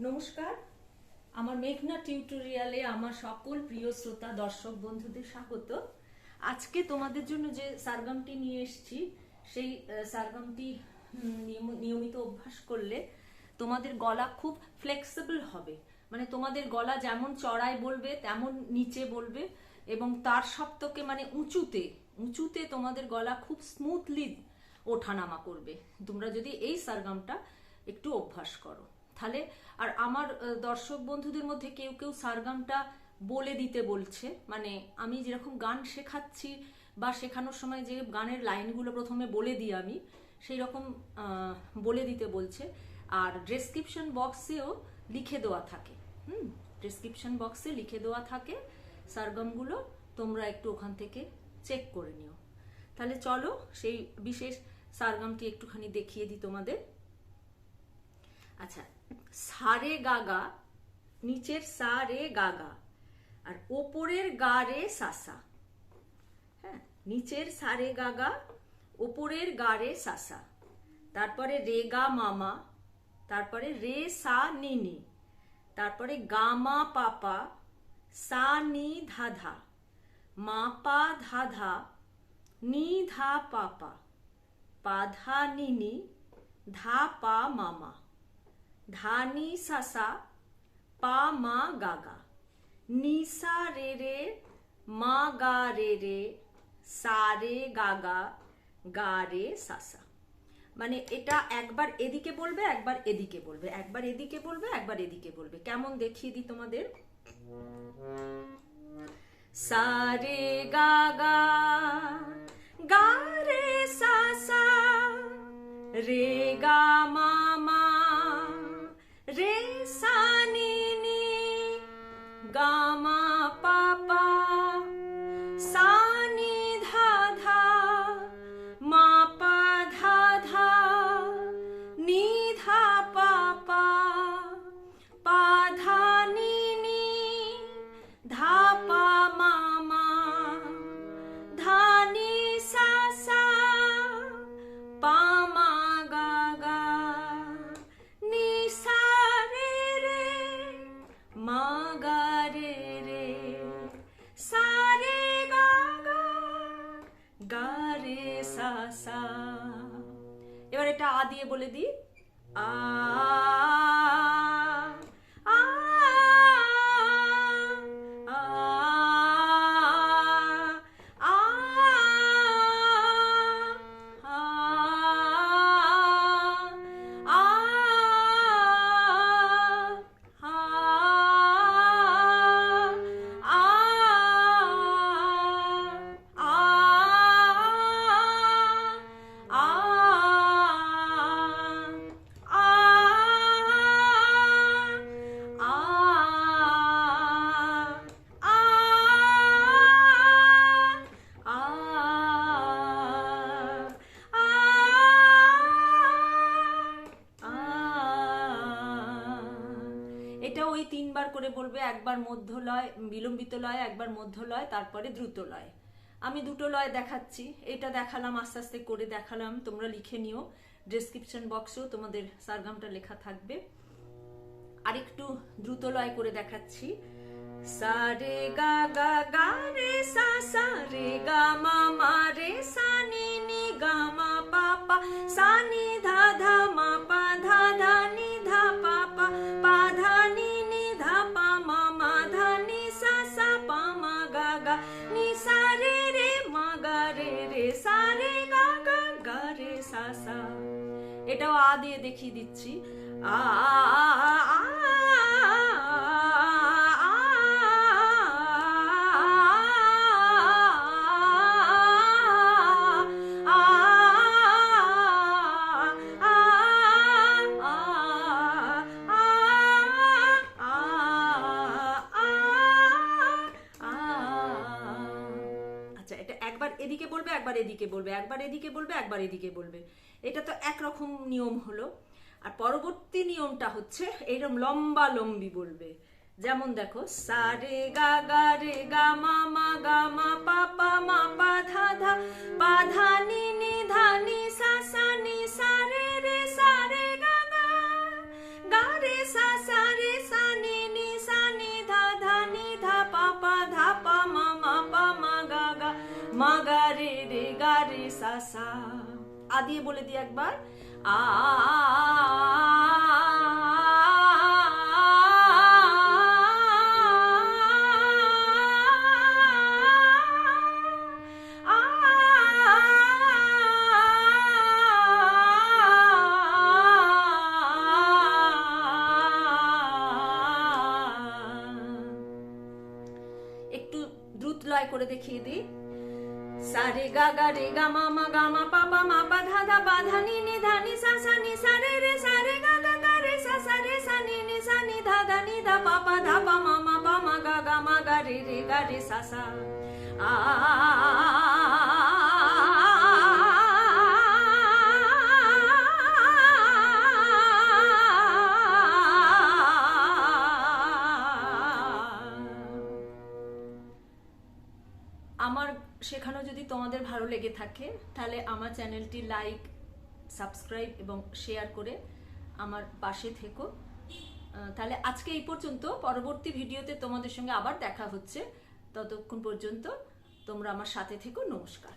নমস্কার। আমার মেঘনা টিউটোরিয়ালে আমার সকল প্রিয় শ্রোতা, দর্শক, বন্ধুদের স্বাগত। আজকে তোমাদের জন্য যে সারগামটি নিয়ে এসেছি, সেই সারগামটি নিয়ম- নিয়মিত অভ্যাস করলে তোমাদের গলা খুব ফ্লেক্সিবল হবে। মানে তোমাদের গলা যেমন চড়ায় বলবে, তেমন নিচে বলবে এবং তার সপ্তকে মানে উঁচুতে উঁচুতে তোমাদের গলা খুব স্মুথলি ওঠানামা করবে। তোমরা যদি এই সারগামটা একটু অভ্যাস করো। তাহলে আর আমার দর্শক বন্ধুদের মধ্যে কেউ কেউ সারগামটা বলে দিতে বলছে। মানে আমি যেরকম গান শেখাচ্ছি বা শেখানোর সময় যে গানের লাইনগুলো প্রথমে বলে দিই আমি সেই রকম বলে দিতে বলছে। আর ডেসক্রিপশন বক্সেও লিখে দেওয়া থাকে। হুম ডেসক্রিপশন বক্সে লিখে দেওয়া থাকে সারগমগুলো। তোমরা একটু ওখান থেকে চেক করে নিও। তাহলে চলো সেই বিশেষ সারগামটি একটুখানি দেখিয়ে দিই তোমাদের। আচ্ছা সারে গাগা নিচের সা রে গাগা আর ওপরের গা রে সাসা হ্যাঁ নিচের সারে গাগা ওপরের গা রে সাসা তারপরে রে গা মামা তারপরে রে সা নিনি তারপরে গামা পাপা সা নি ধাধা মা পা ধাধা নি ধা পাপা পাধা নিনি ধা পা মামা ধানি সাসা, পা মা গাগা। নিসা রে রে, মা গা রে রে, সা রে গাগা, গা রে সাসা। মানে এটা একবার এদিকে বলবে, একবার এদিকে বলবে। একবার এদিকে বলবে, একবার এদিকে বলবে। কেমন দেখিয়ে দিই তোমাদের? সারে গাগা, গা রে সাসা, রে गामः সা এবার এটা আ দিয়ে বলে দিই। আ তিনবার করে বলবে, একবার মধ্য লয়, বিলম্বিত লয়, একবার মধ্য লয়, তারপরে দ্রুত লয়। আমি দুটো লয় দেখাচ্ছি। এটা দেখালাম, আস্তে আস্তে করে দেখালাম। তোমরা লিখে নিও। ডেসক্রিপশন বক্সেও তোমাদের সারগামটা লেখা থাকবে। আরেকটু দ্রুত লয় করে দেখাচ্ছি। সা রে গা গা গা রে সা সা রে গা, মা মা রে সা, নি নি, গা, মা, পা পা, সা, নি, ধা ধা, মা এটাও আ দিয়ে দেখিয়ে দিচ্ছি। আ বলবে, একবার এদিকে বলবে, একবার এদিকে বলবে, একবার এদিকে বলবে। এটা তো একরকম নিয়ম হলো। আর পরবর্তী নিয়মটা হচ্ছে এরকম লম্বা লম্বি বলবে। যেমন দেখো, সা রে গা গা রে গা মা মা গা মা পা পা আ দিয়ে বলে দিই একবার আ একটু দ্রুত করে দেখিয়ে দিই সারে গা গা রে গা মা মা গা মা পা পা মা পা ধা ধা পা ধা নি নি ধা নি সা সা নি সা রে রে সা রে গা গা গা রে সা সা রে সা নি নি সা নি ধা ধা নি ধা পা পা ধা পা মা মা পা মা গা গা আমার শেখানো যদি তোমাদের ভালো লেগে থাকে, তাহলে আমার চ্যানেলটি লাইক, সাবস্ক্রাইব এবং শেয়ার করে আমার পাশে থেকো। তাহলে আজকে এই পর্যন্ত। পরবর্তী ভিডিওতে তোমাদের সঙ্গে আবার দেখা হচ্ছে। ততক্ষণ পর্যন্ত তোমরা আমার সাথে থেকো। নমস্কার।